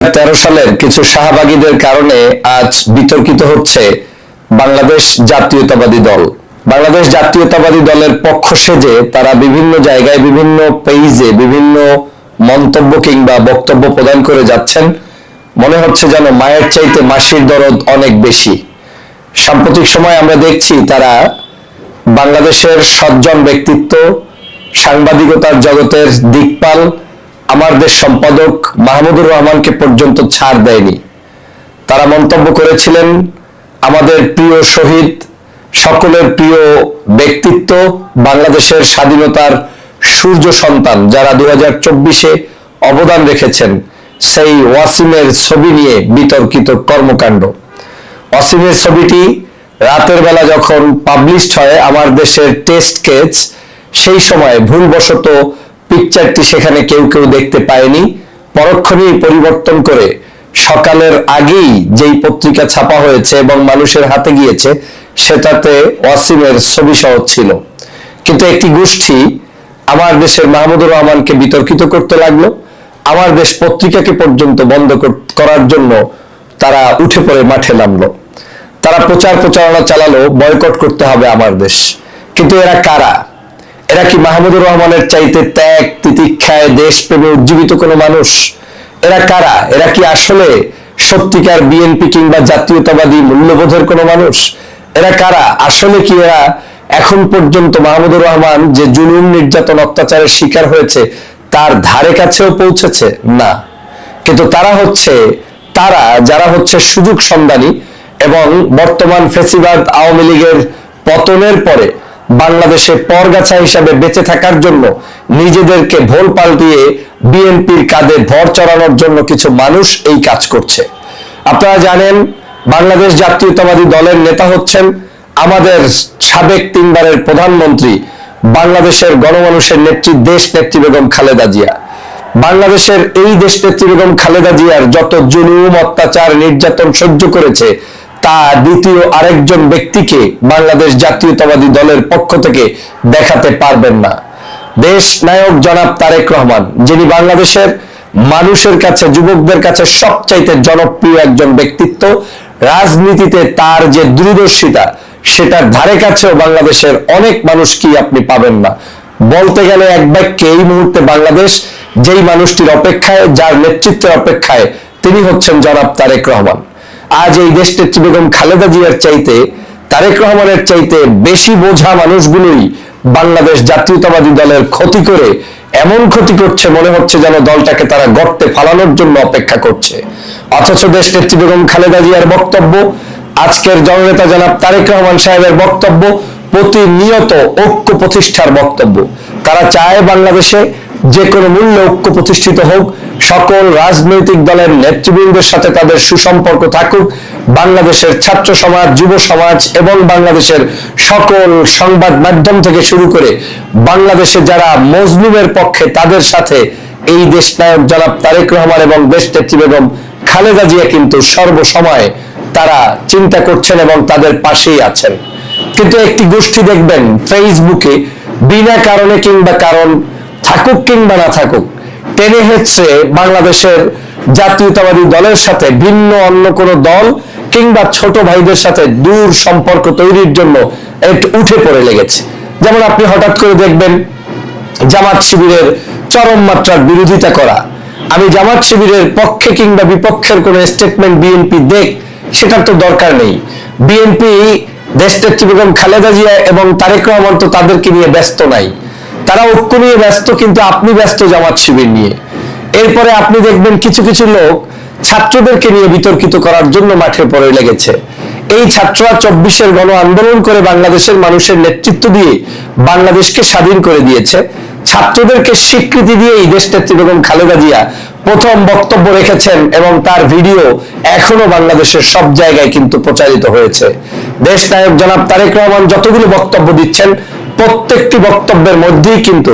তেরো সালের কিছু শাহবাগীদের কারণে আজ বিতর্কিত হচ্ছে বাংলাদেশ জাতীয়তাবাদী দল। বাংলাদেশ জাতীয়তাবাদী দলের পক্ষ সেজে তারা বিভিন্ন জায়গায় বিভিন্ন পেইজে বিভিন্ন মন্তব্য কিংবা বক্তব্য প্রদান করে যাচ্ছেন। মনে হচ্ছে যেন মায়ের চাইতে মাসির দরদ অনেক বেশি। সাম্প্রতিক সময় আমরা দেখছি তারা বাংলাদেশের সজ্জন ব্যক্তিত্ব, সাংবাদিকতার জগতের দিকপাল আমার দেশ সম্পাদক মাহমুদুর রহমানকে পর্যন্ত ছাড় দেয়নি। তারা মন্তব্য করেছিলেন, আমাদের প্রিয় শহীদ, সকলের প্রিয় ব্যক্তিত্ব, বাংলাদেশের স্বাধীনতার সূর্য সন্তান, যারা দু হাজার চব্বিশে অবদান রেখেছেন, সেই ওয়াসিমের ছবি নিয়ে বিতর্কিত কর্মকাণ্ড। ওয়াসিমের ছবিটি রাতের বেলা যখন পাবলিশড হয়, আমার দেশের টেস্ট কেচ সেই সময় ভুলবশত পিকচারটি সেখানে কেউ কেউ দেখতে পায়নি। পরক্ষণেই পরিবর্তন করে সকালের আগেই যেই পত্রিকা ছাপা হয়েছে এবং মানুষের হাতে গিয়েছে, সেটাতে অসীমের ছবি সহ ছিল। কিন্তু একটি গোষ্ঠী আমার দেশের মাহমুদুর রহমানকে বিতর্কিত করতে লাগল। আমার দেশ পত্রিকাকে পর্যন্ত বন্ধ করার জন্য তারা উঠে পড়ে মাঠে নামলো। তারা প্রচার প্রচারণা চালালো, বয়কট করতে হবে আমার দেশ। কিন্তু এরা কারা? এরা কি মাহমুদুর রহমানের চাইতে ত্যাগ, তিতিক্ষায় দেশপ্রেমে উজ্জীবিত কোনো মানুষ? এরা কারা? এরা কি আসলে সত্যিকার বিএনপি কিংবা জাতীয়তাবাদী মূল্যবোধের কোনো মানুষ? এরা কারা? আসলে কি এরা এখন পর্যন্ত মাহমুদুর রহমান যে জুলুম নির্যাতন অত্যাচারের শিকার হয়েছে, তার ধারে কাছেও পৌঁছেছে? না। কিন্তু তারা হচ্ছে, তারা, যারা হচ্ছে সুযোগ সন্ধানী এবং বর্তমান ফেসিবাদ আওয়ামী লীগের পতনের পরে বাংলাদেশে পরগাছা হিসাবে বেঁচে থাকার জন্য নিজেদেরকে ভোল পাল্টিয়ে বিএনপির কাঁধে ভর চড়ানোর জন্য কিছু মানুষ এই কাজ করছে। আপনারা জানেন, বাংলাদেশ জাতীয়তাবাদী দলের নেতা হচ্ছেন আমাদের সাবেক তিনবারের প্রধানমন্ত্রী, বাংলাদেশের গণমানুষের নেত্রী, দেশ নেত্রী বেগম খালেদা জিয়া। বাংলাদেশের এই দেশ নেত্রী বেগম খালেদা জিয়ার যত জুলুম, অত্যাচার, নির্যাতন সহ্য করেছে তা দ্বিতীয় আরেকজন ব্যক্তিকে বাংলাদেশ জাতীয়তাবাদী দলের পক্ষ থেকে দেখাতে পারবেন না। দেশ নায়ক জনাব তারেক রহমান, যিনি বাংলাদেশের মানুষের কাছে, যুবকদের কাছে সবচাইতে জনপ্রিয় একজন ব্যক্তিত্ব, রাজনীতিতে তার যে দূরদর্শিতা, সেটার ধারে কাছেও বাংলাদেশের অনেক মানুষ কি আপনি পাবেন না। বলতে গেলে এক বাক্যে এই মুহূর্তে বাংলাদেশ যেই মানুষটির অপেক্ষায়, যার নেতৃত্বের অপেক্ষায় তিনি হচ্ছেন জনাব তারেক রহমান। আজ এই দেশ নেত্রী বেগম খালেদা জিয়ার চাইতে, তারেক রহমানের চাইতে বেশি বোঝা মানুষগুলোই বাংলাদেশ জাতীয়তাবাদী দলের ক্ষতি করে, এমন ক্ষতি করছে মনে হচ্ছে যেন দলটাকে তারা গর্তে ফালানোর জন্য অপেক্ষা করছে। অথচ দেশ নেত্রী বেগম খালেদা জিয়ার বক্তব্য, আজকের জননেতা জনাব তারেক রহমান সাহেবের বক্তব্য, প্রতিনিয়ত ঐক্য প্রতিষ্ঠার বক্তব্য। তারা চায় বাংলাদেশে যে কোনো মূল্যে ঐক্য প্রতিষ্ঠিত হোক, সকল রাজনৈতিক দলের নেতৃবৃন্দের সাথে তাদের সুসম্পর্ক থাকুক, বাংলাদেশের ছাত্র সমাজ, যুব সমাজ এবং বাংলাদেশের সকল সংবাদ মাধ্যম থেকে শুরু করে বাংলাদেশে যারা মজলুমের পক্ষে তাদের সাথে এই দেশ নায়ক জনাব তারেক রহমান এবং দেশ নেত্রী বেগম খালেদা জিয়া কিন্তু সর্বসময় তারা চিন্তা করছেন এবং তাদের পাশেই আছেন। কিন্তু একটি গোষ্ঠী দেখবেন ফেসবুকে বিনা কারণে কিংবা কারণ থাকুক কিংবা না থাকুক, টেনে হেঁচড়ে বাংলাদেশের জাতীয়তাবাদী দলের সাথে ভিন্ন অন্য কোনো দল কিংবা ছোট ভাইদের সাথে দূর সম্পর্ক তৈরির জন্য উঠে পড়ে লেগেছে। যেমন আপনি হঠাৎ করে দেখবেন, জামাত শিবিরের চরম মাত্রার বিরোধিতা করা। আমি জামাত শিবিরের পক্ষে কিংবা বিপক্ষের কোন স্টেটমেন্ট বিএনপি দেখ, সেটার তো দরকার নেই। বিএনপি দেশ নেত্রী বেগম খালেদা জিয়া এবং তারেক রহমান তো তাদেরকে নিয়ে ব্যস্ত নাই। তারা ঐক্য নিয়ে ব্যস্ত, কিন্তু আপনি ব্যস্ত জামাত শিবির নিয়ে। এরপরে আপনি দেখবেন কিছু কিছু লোক ছাত্রদেরকে নিয়ে বিতর্কিত করার জন্য মাঠে পড়ে লেগেছে। এই ছাত্ররা চব্বিশের গণ আন্দোলন করে বাংলাদেশের মানুষের নেতৃত্ব দিয়ে বাংলাদেশকে স্বাধীন করে দিয়েছে। ছাত্রদেরকে স্বীকৃতি দিয়ে এই দেশ নেত্রী বেগম খালেদা জিয়া প্রথম বক্তব্য রেখেছেন এবং তার ভিডিও এখনও বাংলাদেশের সব জায়গায় কিন্তু প্রচারিত হয়েছে। দেশ নায়ক জনাব তারেক রহমান যতগুলো বক্তব্য দিচ্ছেন প্রত্যেকটি বক্তব্যের মধ্যেই কিন্তু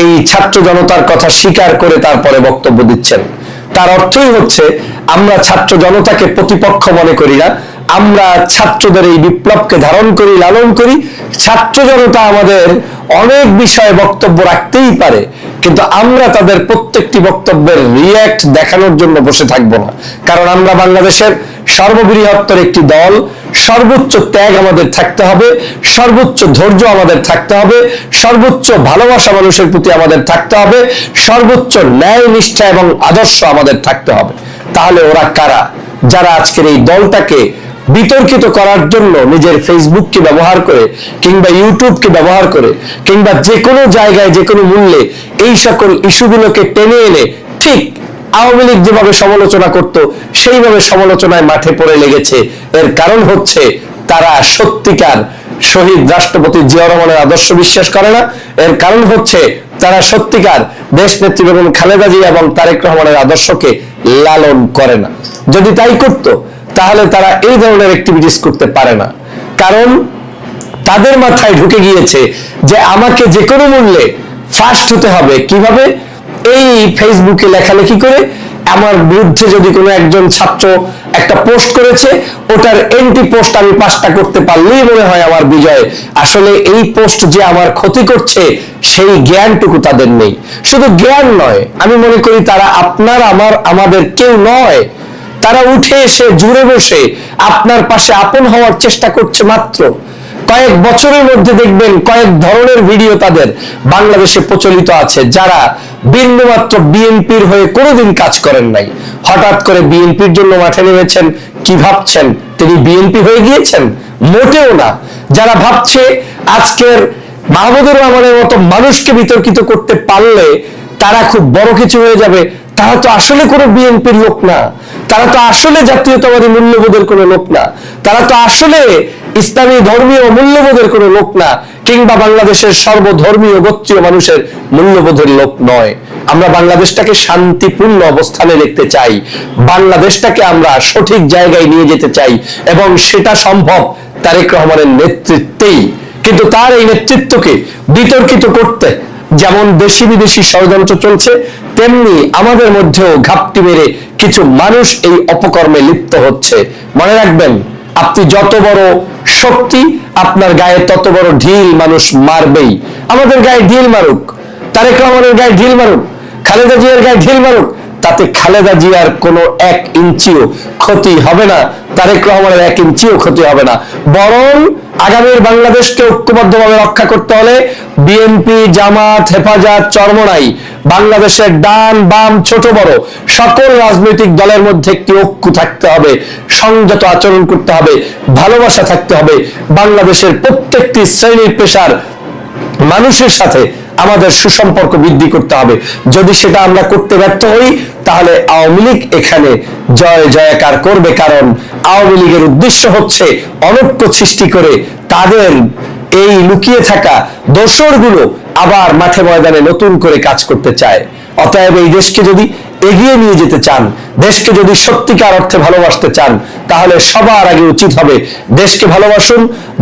এই ছাত্র জনতার কথা স্বীকার করে তারপরে বক্তব্য দিচ্ছেন। তার অর্থই হচ্ছে, আমরা ছাত্র জনতাকে প্রতিপক্ষ মনে করি না, আমরা ছাত্রদের এই বিপ্লবকে ধারণ করি, লালন করি। ছাত্র জনতা আমাদের অনেক বিষয়ে বক্তব্য রাখতেই পারে কিন্তু আমরা তাদের প্রত্যেকটি বক্তব্যের রিয়্যাক্ট দেখানোর জন্য বসে থাকব না। কারণ আমরা বাংলাদেশের সর্ববৃহত্তর একটি দল, সর্বোচ্চ ত্যাগ আমাদের থাকতে হবে, সর্বোচ্চ ধৈর্য আমাদের থাকতে হবে, সর্বোচ্চ ভালোবাসা মানুষের প্রতি আমাদের থাকতে হবে, সর্বোচ্চ ন্যায় নিষ্ঠা এবং আদর্শ আমাদের থাকতে হবে। তাহলে ওরা কারা? যারা আজকের এই দলটাকে বিতর্কিত করার জন্য নিজের ফেসবুককে ব্যবহার করে কিংবা ইউটিউবকে ব্যবহার করে কিংবা যে কোনো জায়গায় যে কোনো মূল্যে এই সকল ইস্যুগুলোকে টেনে এনে ঠিক আওয়ামী লীগ যেভাবে সমালোচনা করত, সেইভাবে সমালোচনায় মাঠে পড়ে লেগেছে। এর কারণ হচ্ছে তারা সত্যিকার শহীদ রাষ্ট্রপতি জিয়া রহমানের আদর্শ বিশ্বাস করে না। এর কারণ হচ্ছে তারা সত্যিকার দেশ নেত্রী বেগম খালেদা জিয়া এবং তারেক রহমানের আদর্শকে লালন করে না। যদি তাই করত তাহলে তারা এই ধরনের অ্যাক্টিভিটিস করতে পারে না। কারণ তাদের মাথায় ঢুকে গিয়েছে যে আমাকে যে কোনো মূল্যে ফার্স্ট হতে হবে। কীভাবে? এই ফেসবুকে লেখালেখি করে আমার বিরুদ্ধে যদি কোনো একজন ছাত্র একটা পোস্ট করেছে, ওটার এন্টি পোস্ট আমি পাঁচটা করতে পারলেই মনে হয় আমার বিজয়। আসলে এই পোস্ট যে আমার ক্ষতি করছে, সেই জ্ঞানটুকু তাদের নেই। শুধু জ্ঞান নয়, আমি মনে করি তারা আপনার, আমার, আমাদের কেউ নয়। তারা উঠে এসে, জুড়ে বসে আপনার পাশে আপন হওয়ার চেষ্টা করছে মাত্র। কয়েক বছরের মধ্যে দেখবেন কয়েক ধরনের ভিডিও তাদের বাংলাদেশে প্রচলিত আছে, যারা বিন্দুমাত্র বিএনপির হয়ে কোনোদিন কাজ করেন নাই। হঠাৎ করে বিএনপির জন্য মাঠে নেমেছেন, কি ভাবছেন? তিনি বিএনপি হয়ে গিয়েছেন? মোটেও না। যারা ভাবছে আজকের মাহমুদুর রহমানের মতো মানুষকে বিতর্কিত করতে পারলে তারা খুব বড় কিছু হয়ে যাবে তারা তো আসলে কোনো বিএনপির লোক না। তারা তো আসলে জাতীয়তাবাদী মূল্যবোধের কোনো লোক না। তারা তো আসলে ইসলামী ধর্মীয় মূল্যবোধের কোনো লোক না, কিংবা বাংলাদেশের সর্বধর্মীয় গোত্রীয় মানুষের মূল্যবোধের লোক নয়। আমরা বাংলাদেশটাকে শান্তিপূর্ণ অবস্থানে দেখতে চাই। বাংলাদেশটাকে আমরা সঠিক জায়গায় নিয়ে যেতে চাই, এবং সেটা সম্ভব তারেক রহমানের নেতৃত্বেই। কিন্তু তার এই নেতৃত্বকে বিতর্কিত করতে যেমন দেশি বিদেশি ষড়যন্ত্র চলছে, তেমনি আমাদের মধ্যেও ঘাপটি মেরে কিছু মানুষ এই অপকর্মে লিপ্ত হচ্ছে। মনে রাখবেন, আপনি যত বড় শক্তি, আপনার গায়ে তত বড় ঢিল মানুষ মারবেই। আমাদের গায়ে ঢিল মারুক, তারেক রহমানের গায়ে ঢিল মারুক, খালেদা জিয়ার গায়ে ঢিল মারুক, তাতে খালেদা জিয়ার কোনো এক ইঞ্চিও ক্ষতি হবে না, তারেক রহমানের এক ইঞ্চিও ক্ষতি হবে না। বরং আগামীর বাংলাদেশকে ঐক্যবদ্ধভাবে রক্ষা করতে হলে বিএনপি, জামাত, হেফাজত, চরমনাই, বাংলাদেশের ডান, বাম, ছোট, বড় সকল রাজনৈতিক দলের মধ্যে একটি ঐক্য থাকতে হবে, সংযত আচরণ করতে হবে, ভালোবাসা থাকতে হবে। বাংলাদেশের প্রত্যেকটি শ্রেণির পেশার মানুষের সাথে আমাদের সুসম্পর্ক বৃদ্ধি করতে হবে। যদি সেটা আমরা করতে ব্যর্থ হই, তাহলে আওয়ামী লীগ এখানে জয়, জয়াকার করবে কারণ আওয়ামী লীগের উদ্দেশ্য হচ্ছে অনৈক্য সৃষ্টি করে তাদের এই লুকিয়ে থাকা দোসরগুলো আবার মাঠে ময়দানে নতুন করে কাজ করতে চায়। অতএব এই দেশকে যদি এগিয়ে নিয়ে যেতে চান, দেশকে যদি সত্যিকার অর্থে ভালোবাসতে চান, তাহলে সবার আগে উচিত হবে দেশকে ভালোবাসুন,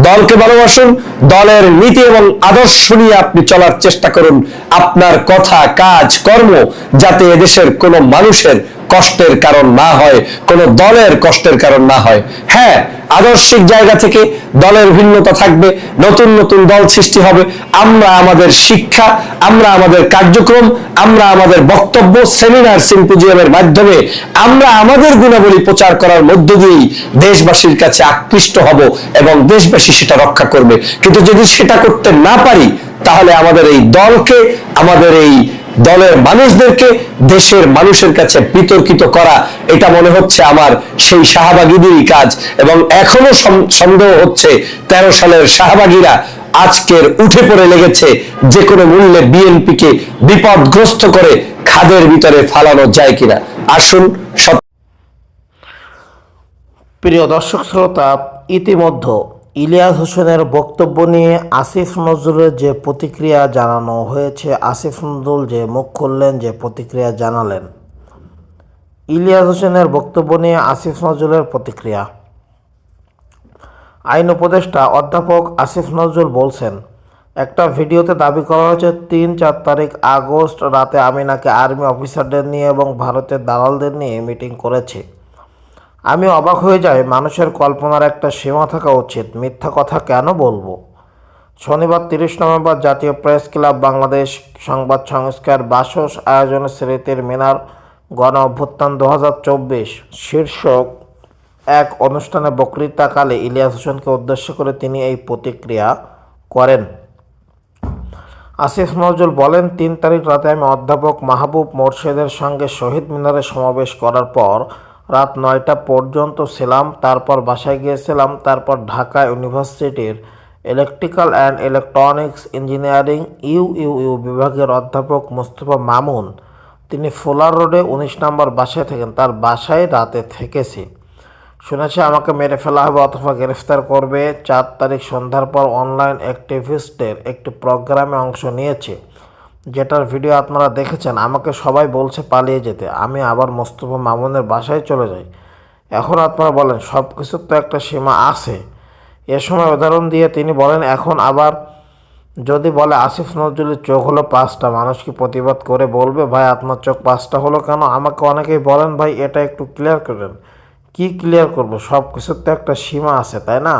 দলকে ভালোবাসুন, দলের নীতি এবং আদর্শ নিয়ে আপনি চলার চেষ্টা করুন। আপনার কথা, কাজ, কর্ম যাতে এদেশের কোনো মানুষের কষ্টের কারণ না হয়, কোনো দলের কষ্টের কারণ না হয়। হ্যাঁ আদর্শিক জায়গা থেকে দলের ভিন্নতা থাকবে, নতুন নতুন দল সৃষ্টি হবে। আমরা আমাদের শিক্ষা, আমরা আমাদের কার্যক্রম, আমরা আমাদের বক্তব্য, সেমিনার, সিম্পোজিয়ামের মাধ্যমে আমরা আমাদের গুণাবলী প্রচার করার মধ্য দিয়েই দেশবাসীর কাছে আকৃষ্ট হব এবং দেশবাসী সেটা রক্ষা করবে। কিন্তু যদি সেটা করতে না পারি, তাহলে আমাদের এই দলকে, আমাদের এই দলের মানুষদেরকে দেশের মানুষের কাছে বিতর্কিত করা, এটা মনে হচ্ছে আমার সেই শাহবাগীদেরই কাজ। এবং এখনও সন্দেহ হচ্ছে তেরো সালের শাহবাগীরা আজকের উঠে পড়ে লেগেছে যে কোনো মূল্যে বিএনপিকে বিপদগ্রস্ত করে খাদের ভিতরে ফালানো যায় কিনা। আসুন প্রিয় দর্শক, শ্রোতা, ইতিমধ্যে ইলিয়াস হোসেনের বক্তব্য নিয়ে আসিফ নজরুলের যে প্রতিক্রিয়া জানানো হয়েছে, আসিফ নজরুল যে মুখ খুললেন, যে প্রতিক্রিয়া জানালেন। ইলিয়াস হোসেনের বক্তব্য নিয়ে আসিফ নজরুলের প্রতিক্রিয়া। আইন উপদেষ্টা অধ্যাপক আসিফ নজরুল বলছেন, একটা ভিডিওতে দাবি করা হয়েছে, তিন চার তারিখ আগস্ট রাতে আমিনাকে আর্মি অফিসারদের নিয়ে এবং ভারতের দালালদের নিয়ে মিটিং করেছি। আমি অবাক হয়ে যাই, মানুষের কল্পনার একটা সীমা থাকা উচিত। মিথ্যা কথা কেন বলব? শনিবার তিরিশ নভেম্বর জাতীয় প্রেস ক্লাব বাংলাদেশ সংবাদ সংস্কার বাসস আয়োজন স্মৃতির মিনার গণ অভ্যুত্থান দু হাজার চব্বিশ শীর্ষক এক অনুষ্ঠানে বক্তৃতাকালে ইলিয়াস হোসেনকে উদ্দেশ্য করে তিনি এই প্রতিক্রিয়া করেন। আসিফ নজরুল বলেন, তিন তারিখ রাতে আমি অধ্যাপক মাহবুব মোর্শেদের সঙ্গে শহীদ মিনারে সমাবেশ করার পর রাত নয়টা পর্যন্ত ছিলাম, তারপর বাসায় গিয়েছিলাম, তারপর ঢাকা ইউনিভার্সিটির electrical and electronics engineering U U U বিভাগের অধ্যাপক মোস্তফা মামুন। তিনি ফোলার রোডে উনিশ নম্বর বাসায় থাকেন, তার বাসায় রাতে থেকেছি। শুনেছি, আমাকে মেরে ফেলা হবে অথবা গ্রেফতার করবে। চার তারিখ সন্ধ্যার পর অনলাইন অ্যাক্টিভিস্টের একটি প্রোগ্রামে অংশ নিয়েছে। যেটার ভিডিও আপনারা দেখেছেন, আমাকে সবাই বলছে পালিয়ে যেতে। আমি আবার মোস্তফা মামুনের বাসায় চলে যাই। এখন আপনারা বলেন সব কিছুর তো একটা সীমা আছে। এ সময় উদাহরণ দিয়ে তিনি বলেন, এখন আবার যদি বলে, আসিফ নজরুলের চোখ হলো পাঁচটা, মানুষ কি প্রতিবাদ করে বলবে, ভাই, আপনার চোখ পাঁচটা হলো কেন? আমাকে অনেকেই বলেন, ভাই, এটা একটু ক্লিয়ার করেন। কি ক্লিয়ার করব? সব কিছুর তো একটা সীমা আছে, তাই না?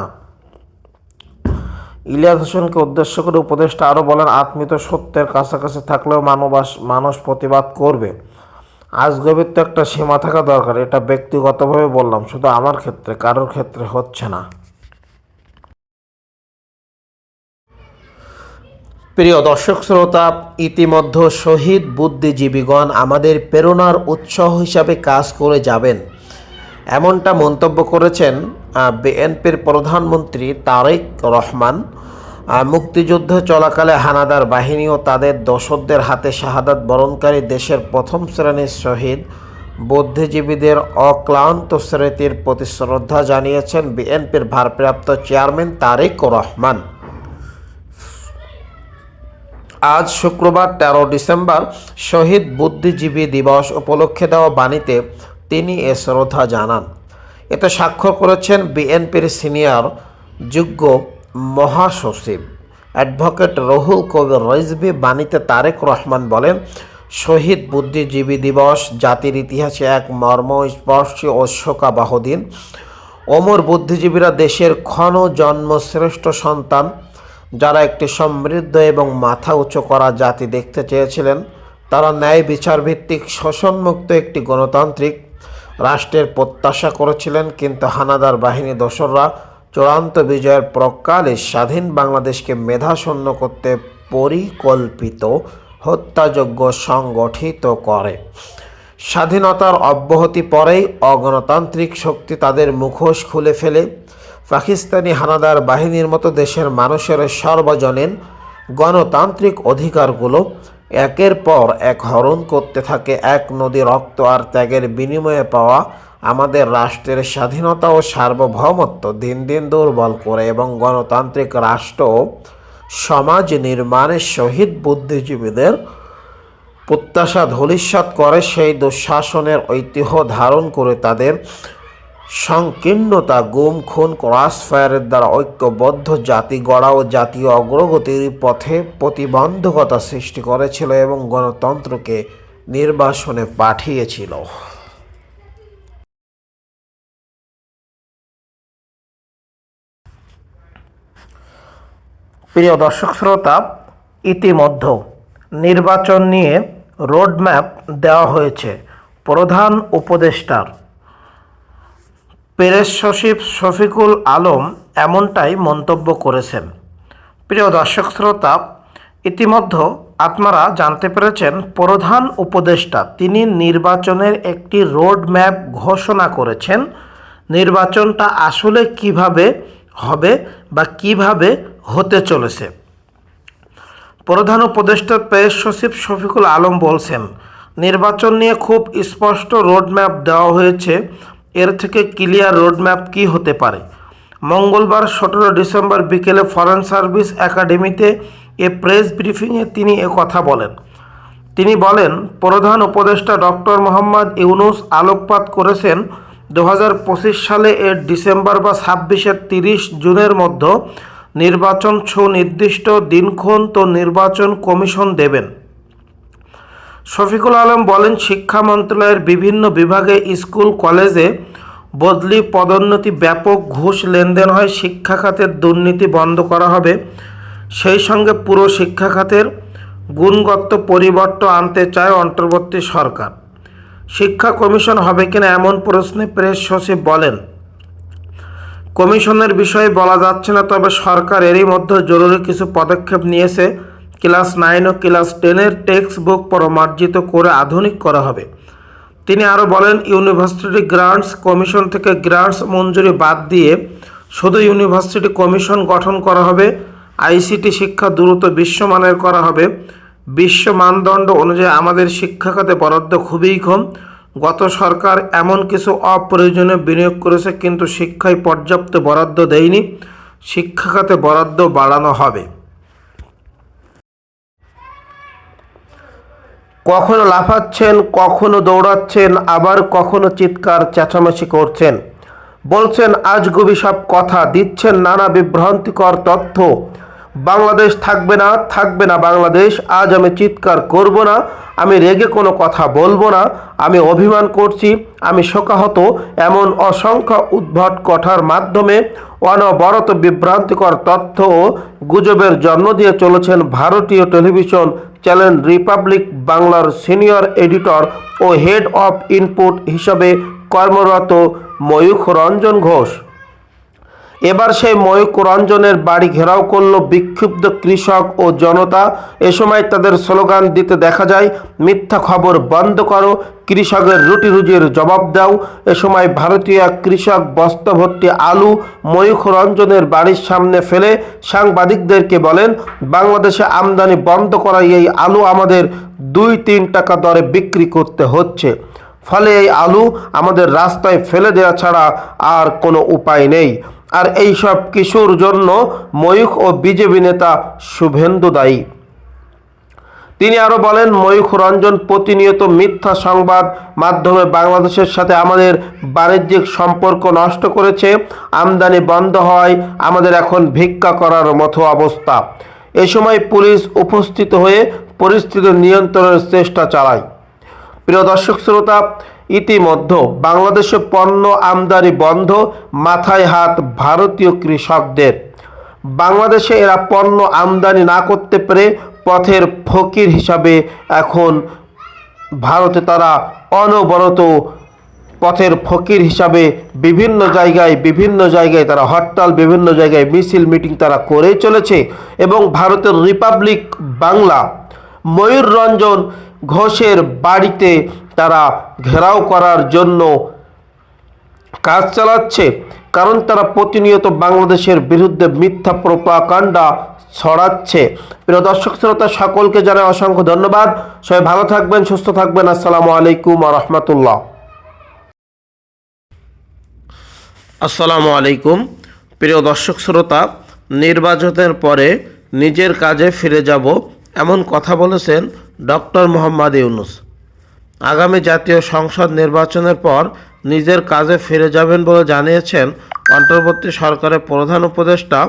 ইলিয়াস হোসেনকে উদ্দেশ্য করে উপদেষ্টা আরও বলেন, আত্মীত সত্যের কাছাকাছি থাকলেও মানবাস মানুষ প্রতিবাদ করবে। আজগবির তো একটা সীমা থাকা দরকার, এটা ব্যক্তিগতভাবে বললাম, শুধু আমার ক্ষেত্রে, কারোর ক্ষেত্রে হচ্ছে না। প্রিয় দর্শক শ্রোতা, ইতিমধ্যে শহীদ বুদ্ধিজীবীগণ আমাদের প্রেরণার উৎস হিসাবে কাজ করে যাবেন। এমনটা মন্তব্য করেছেন বিএনপির প্রধানমন্ত্রী তারেক রহমান। মুক্তিযুদ্ধ চলাকালে হানাদার বাহিনী ও তাদের দশকদের হাতে শাহাদাত বরণকারী দেশের প্রথম শ্রেণির শহীদ। বুদ্ধিজীবীদের অক্লান্ত স্মৃতির প্রতি শ্রদ্ধা জানিয়েছেন বিএনপির ভারপ্রাপ্ত চেয়ারম্যান তারেক রহমান। আজ শুক্রবার তেরো ডিসেম্বর শহীদ বুদ্ধিজীবী দিবস উপলক্ষে দেওয়া বাণীতে তিনি এ শ্রদ্ধা জানান। এতে স্বাক্ষর করেছেন বিএনপির সিনিয়র যোগ্য মহাসচিব অ্যাডভোকেট রহুল কবির রিজভি, বাণীতে তারেক রহমান বলেন, শহীদ বুদ্ধিজীবী দিবস, জাতির ইতিহাসে এক মর্মস্পর্শী ও শোকাবহ দিন। অমর বুদ্ধিজীবীরা দেশের ক্ষণ জন্ম শ্রেষ্ঠ সন্তান। যারা একটি সমৃদ্ধ এবং মাথা উঁচু করা জাতি দেখতে চেয়েছিলেন, তারা ন্যায় বিচার ভিত্তিক শোষণমুক্ত একটি গণতান্ত্রিক রাষ্ট্রের প্রত্যাশা করেছিলেন, কিন্তু হানাদার বাহিনী দোসররা চূড়ান্ত বিজয়ের প্রকালে স্বাধীন বাংলাদেশকে মেধাশূন্য করতে পরিকল্পিত হত্যাযজ্ঞ সংগঠিত করে। স্বাধীনতার অব্যাহতি পরেই অগণতান্ত্রিক শক্তি তাদের মুখোশ খুলে ফেলে। পাকিস্তানি হানাদার বাহিনীর মতো দেশের মানুষের সর্বজনীন গণতান্ত্রিক অধিকারগুলো একের পর এক হরণ করতে থাকে এক নদী রক্ত আর ত্যাগের বিনিময়ে পাওয়া আমাদের রাষ্ট্রের স্বাধীনতা ও সার্বভৌমত্ব দিন দিন দুর্বল করে এবং গণতান্ত্রিক রাষ্ট্র সমাজ নির্মাণের শহীদ বুদ্ধিজীবীদের প্রত্যাশা ধূলিসাৎ করে সেই দুঃশাসনের ঐতিহ্য ধারণ করে তাদের সংকীর্ণতা, গুম, খুন, ক্রস, ফায়ারের দ্বারা ঐক্যবদ্ধ জাতি গড়া ও জাতীয় অগ্রগতির পথে প্রতিবন্ধকতা সৃষ্টি করেছিল এবং গণতন্ত্রকে নির্বাসনে পাঠিয়েছিল। প্রিয় দর্শক শ্রোতা, ইতিমধ্যে নির্বাচন নিয়ে রোডম্যাপ দেওয়া হয়েছে। প্রধান উপদেষ্টার প্রেস সচিব শফিকুল আলম এমনটাই মন্তব্য করেছেন। প্রিয় দর্শক শ্রোতা, ইতিমধ্যে আপনারা জানতে পেরেছেন, প্রধান উপদেষ্টা তিনি নির্বাচনের একটি রোড ম্যাপ ঘোষণা করেছেন। নির্বাচনটা আসলে কীভাবে হবে বা কীভাবে হতে চলেছে। প্রধান উপদেষ্টা প্রেস সচিব শফিকুল আলম বলছেন, নির্বাচন নিয়ে খুব স্পষ্ট রোডম্যাপ দেওয়া হয়েছে। এর থেকে ক্লিয়ার রোডম্যাপ কি হতে পারে? মঙ্গলবার সতেরো ডিসেম্বর বিকেলে ফরেন সার্ভিস একাডেমিতে এ প্রেস ব্রিফিংয়ে তিনি এ কথা বলেন। তিনি বলেন, প্রধান উপদেষ্টা ডক্টর মোহাম্মদ ইউনুস আলোকপাত করেছেন দু হাজার পঁচিশ সালে এর ডিসেম্বর বা ছাব্বিশের তিরিশ জুনের মধ্যে। নির্বাচন সুনির্দিষ্ট দিনক্ষণ তো নির্বাচন কমিশন দেবেন। শফিকুল আলম বলেন, শিক্ষা মন্ত্রণালয়ের বিভিন্ন বিভাগে স্কুল, কলেজে বদলি পদোন্নতি ব্যাপক ঘুষ লেনদেন হয়, শিক্ষা খাতের দুর্নীতি বন্ধ করা হবে। সেই সঙ্গে পুরো শিক্ষা খাতের গুণগত পরিবর্তন আনতে চায় অন্তর্বর্তী সরকার। শিক্ষা কমিশন হবে কিনা এমন প্রশ্নে প্রেস সচিব বলেন, কমিশনের বিষয়ে বলা যাচ্ছে না, তবে সরকার এরই মধ্যে জরুরি কিছু পদক্ষেপ নিয়েছে। ক্লাস নাইন ও ক্লাস টেনের টেক্সট বুক পরমার্জিত করে আধুনিক করা হবে। তিনি আরও বলেন, ইউনিভার্সিটি গ্রান্টস কমিশন থেকে গ্রান্টস মঞ্জুরি বাদ দিয়ে শুধু ইউনিভার্সিটি কমিশন গঠন করা হবে, আইসিটি শিক্ষা দ্রুত বিশ্বমানের করা হবে। বিশ্ব মানদণ্ড অনুযায়ী আমাদের শিক্ষা খাতে বরাদ্দ খুবই কম। গত সরকার এমন কিছু অপ্রয়োজনীয় বিনিয়োগ করেছে, কিন্তু শিক্ষায় পর্যাপ্ত বরাদ্দ দেয়নি। শিক্ষা খাতে বরাদ্দ বাড়ানো হবে। কখনো লাফাচ্ছেন, কখনো দৌড়াচ্ছেন, আবার কখনো চিৎকার, চেঁচামেচি করছেন। বলছেন, আজ আজগুবি সব কথা। দিচ্ছেন নানা বিভ্রান্তিকর তথ্য। বাংলাদেশ থাকবে না থাকবে না বাংলাদেশ। আজ আমি চিৎকার করব না, আমি রেগে কোনো কথা বলব না। আমি অভিমান করছি, আমি শোকাহত। এমন অসংখ্য উদ্ভট কথার মাধ্যমে অনবরত বিভ্রান্তিকর তথ্য ও গুজবের জন্ম দিয়ে চলেছেন ভারতীয় টেলিভিশন চ্যানেল রিপাবলিক বাংলার সিনিয়র এডিটর ও হেড অফ ইনপুট হিসাবে কর্মরত ময়ূখ রঞ্জন ঘোষ। এবার সেই ময়ূক রঞ্জনের বাড়ি ঘেরাও করল বিক্ষুব্ধ কৃষক ও জনতা। এ সময় তাদের স্লোগান দিতে দেখা যায়, মিথ্যা খবর বন্ধ করো, কৃষকের রুটি রুজির জবাব দাও। এ সময় ভারতীয় কৃষক বস্তা ভর্তি আলু ময়ূখ রঞ্জনের বাড়ির সামনে ফেলে সাংবাদিকদেরকে বলেন, বাংলাদেশে আমদানি বন্ধ করা এই আলু আমাদের দুই তিন টাকা দরে বিক্রি করতে হচ্ছে। ফলে এই আলু আমাদের রাস্তায় ফেলে দেওয়া ছাড়া আর কোনো উপায় নেই। আর এই সব কিছুর জন্য ময়ূখ ও বিজেপি নেতা শুভেন্দু দায়ী। তিনি আরও বলেন, ময়ূখ রঞ্জন প্রতিনিয়ত মিথ্যা সংবাদ মাধ্যমে বাংলাদেশের সাথে আমাদের বাণিজ্যিক সম্পর্ক নষ্ট করেছে, আমদানি বন্ধ হয়, আমাদের এখন ভিক্ষা করার মতো অবস্থা। এ সময় পুলিশ উপস্থিত হয়ে পরিস্থিতি নিয়ন্ত্রণের চেষ্টা চালায়। প্রিয় দর্শক শ্রোতা ইতিমধ্যে বাংলাদেশে পণ্য আমদানি বন্ধ, মাথায় হাত ভারতীয় কৃষকদের। বাংলাদেশে এরা পণ্য আমদানি না করতে পেরে পথের ফকির হিসাবে এখন ভারতে তারা অনবরত পথের ফকির হিসাবে বিভিন্ন জায়গায় বিভিন্ন জায়গায় তারা হরতাল, বিভিন্ন জায়গায় মিছিল, মিটিং তারা করেই চলেছে এবং ভারতের রিপাবলিক বাংলা ময়ূর রঞ্জন ঘোষের বাড়িতে তারা ঘেরাও করার জন্য কাজ চালাচ্ছে, কারণ তারা প্রতিনিয়ত বাংলাদেশের বিরুদ্ধে মিথ্যা প্রোপাকাণ্ডা ছড়াচ্ছে। প্রিয় দর্শক, শ্রোতা, সকলকে জানাই অসংখ্য ধন্যবাদ। সবাই ভালো থাকবেন, সুস্থ থাকবেন। আসসালামু আলাইকুম আ রহমতুল্লাহ আসসালামু আলাইকুম। প্রিয় দর্শক, শ্রোতা, নির্বাচনের পরে নিজের কাজে ফিরে যাব, এমন কথা বলেছেন ডক্টর মোহাম্মদ ইউনুস। আগামী জাতীয় সংসদ নির্বাচনের পর নিজের কাজে ফিরে যাবেন বলে জানিয়েছেন অন্তর্বর্তী সরকারের প্রধান উপদেষ্টা